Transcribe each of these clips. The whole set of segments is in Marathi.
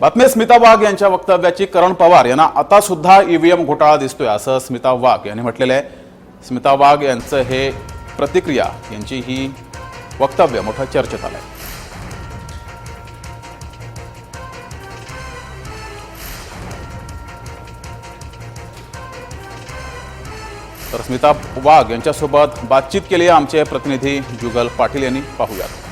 बातमी स्मिता वाघ यांच्या वक्तव्याची. करण पवार यांना आता सुद्धा ईव्हीएम घोटाळा दिसतोय असं स्मिता वाघ यांनी म्हटलेलं आहे. स्मिता वाघ यांचं हे प्रतिक्रिया यांची ही वक्तव्य मोठं चर्चेत आलंय. तर स्मिता वाघ यांच्यासोबत बातचीत केली आहे आमचे प्रतिनिधी जुगल पाटील यांनी. पाहूयात.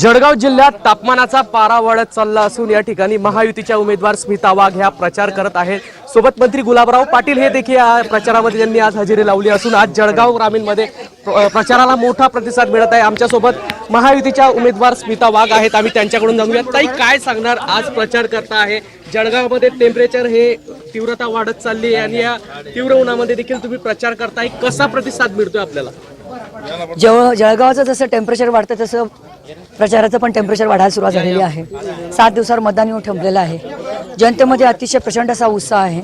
जळगाव जिल्ह्यात तापमानाचा पारा वाढत चालला असून या ठिकाणी महायुतीच्या उमेदवार स्मिता वाघ ह्या प्रचार करत आहेत. सोबत मंत्री गुलाबराव पाटील हे देखील या प्रचारामध्ये त्यांनी आज हजेरी लावली असून आज जळगाव ग्रामीणमध्ये प्रचाराला मोठा प्रतिसाद मिळत आहे. आमच्यासोबत महायुतीच्या उमेदवार स्मिता वाघ आहेत. आम्ही त्यांच्याकडून जाणूया. ताई काय सांगणार? आज प्रचार करता आहे. जळगावमध्ये टेम्परेचर हे तीव्रता वाढत चालली आहे आणि या तीव्र उन्हामध्ये देखील तुम्ही प्रचार करताय. कसा प्रतिसाद मिळतोय आपल्याला? जवळ जळगावचं जसं टेम्परेचर वाढतं तसं प्रचाराचं पण टेम्परेचर वाढायला सुरुवात झालेली आहे. सात दिवसावर मतदान येऊन ठेवलेलं आहे. जनतेमध्ये अतिशय प्रचंड असा उत्साह आहे.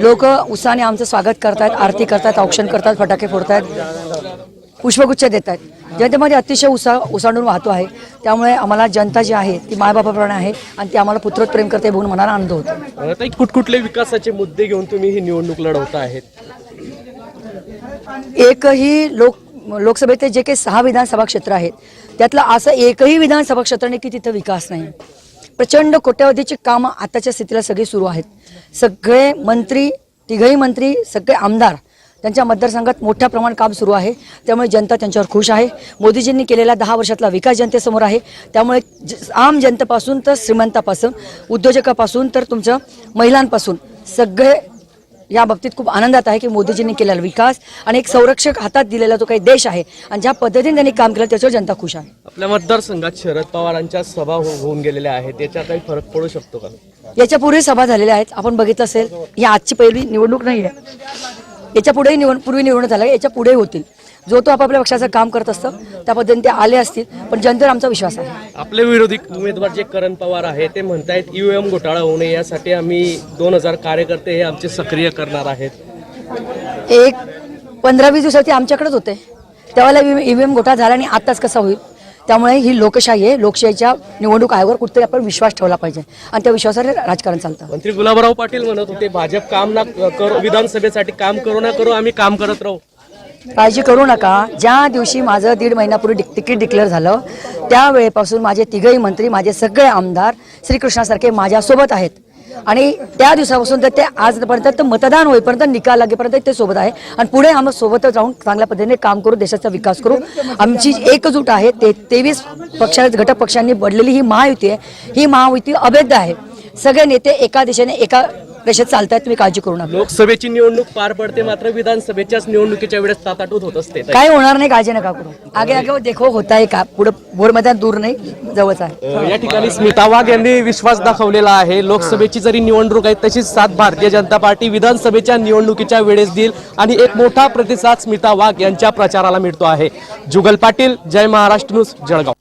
लोक उत्साहाने आमचं स्वागत करतायत आरती करतायत औक्षण करतात फटाके फोडतायत पुष्पगुच्छ देत आहेत जनतेमध्ये अतिशय उत्साह ओसांडून वाहतो आहे. त्यामुळे आम्हाला जनता जी आहे ती मायबापाप्रमाणे आहे आणि ती आम्हाला पुत्रत प्रेम करते बघून मनाला आनंद होतो. ताई कुठकुठले विकासाचे मुद्दे घेऊन तुम्ही ही निवडणूक लढवता आहेत? एकही लोक लोकसभेचे जे काही सहा विधानसभा क्षेत्र आहेत त्यातलं असं एकही विधानसभा क्षेत्र नाही की तिथं विकास नाही. प्रचंड कोट्यावधीची कामं आताच्या स्थितीला सगळी सुरू आहेत. सगळे मंत्री तिघही मंत्री सगळे आमदार त्यांच्या मतदारसंघात मोठ्या प्रमाणात काम सुरू आहे. त्यामुळे जनता त्यांच्यावर खुश आहे. मोदीजींनी केलेला दहा वर्षातला विकास जनतेसमोर आहे. त्यामुळे ज- आम जनतेपासून तर श्रीमंतापासून उद्योजकापासून तर तुमच्या महिलांपासून सगळे या बाबतीत खूप आनंदात आहे की मोदीजींनी केलेला विकास आणि एक संरक्षक हातात दिलेला जो काही देश आहे आणि ज्या पद्धतीने त्यांनी काम केलं त्याच्यावर जनता खुश आहे. आपल्या मतदारसंघात शरद पवारांच्या सभा हो- होऊन गेलेल्या आहेत. याचा काही फरक पडू शकतो का? याच्या पूर्वी सभा झालेल्या आहेत. आपण बघितलं असेल ही आजची पहिली निवडणूक नाही आहे याच्या पुढेही निवड पूर्वी निवडणूक झाल्या याच्यापुढे होतील. जो तो आपापल्या पक्षाचं काम करत असतं त्या पद्धतीने ते आले असतील पण जनतेवर आमचा विश्वास आहे. आपले विरोधी उमेदवार जे करण पवार आहे ते म्हणतायत ईव्हीएम घोटाळा होऊ नये यासाठी आम्ही दोन हजार कार्यकर्ते हे आमचे सक्रिय करणार आहेत. एक पंधरा वीस दिवसात ते आमच्याकडेच होते. त्यावेळेला ईव्हीएम घोटाळा झाला आणि आताच कसा होईल? त्यामुळे ही लोकशाही आहे. लोकशाहीच्या निवडणूक आयोगावर कुठेतरी आपण विश्वास ठेवला पाहिजे. आणि त्या विश्वासाने राजकारण चालतं. मंत्री गुलाबराव पाटील म्हणत होते भाजप काम ना करो विधानसभेसाठी काम करू ना करू आम्ही काम करत राहू. काळजी करू नका. ज्या दिवशी माझं दीड महिन्यापूर्वी डिक तिकीट डिक्लेअर झालं त्यावेळेपासून माझे तिघही मंत्री माझे सगळे आमदार श्रीकृष्णासारखे माझ्यासोबत आहेत. आणि त्या दिवसापासून तर ते आजपर्यंत तर मतदान होईपर्यंत निकाल लागेपर्यंत ते सोबत आहे. आणि पुढे आम्ही सोबतच राहून चांगल्या पद्धतीने काम करू देशाचा विकास करू. आमची एकजूट आहे ते तेवीस पक्षा घटक पक्षांनी बदलेली ही महायुती आहे. ही महायुती अभेद्य आहे. सगळे नेते एका दिशेने एका रेषेत चालतायत तुम्ही काळजी करू नका. लोकसभेची निवडणूक पार पडते मात्र विधानसभेच्याच निवडणुकीच्या वेळेस ताटाटूट होत असते. काय होणार नाही काळजी नका करू. आगे आगे देखो होता आहे का? पुढे भोर मैदान दूर नाही जवळच आहे. या ठिकाणी स्मिता वाघ यांनी विश्वास दाखवलेला आहे. लोकसभेची जरी निवडणूक आहे तशीच साथ भारतीय जनता पार्टी विधानसभेच्या निवडणुकीच्या वेळेस देईल आणि एक मोठा प्रतिसाद स्मिता वाघ यांच्या प्रचाराला मिळतो आहे. जुगल पाटील जय महाराष्ट्र न्यूज जळगाव.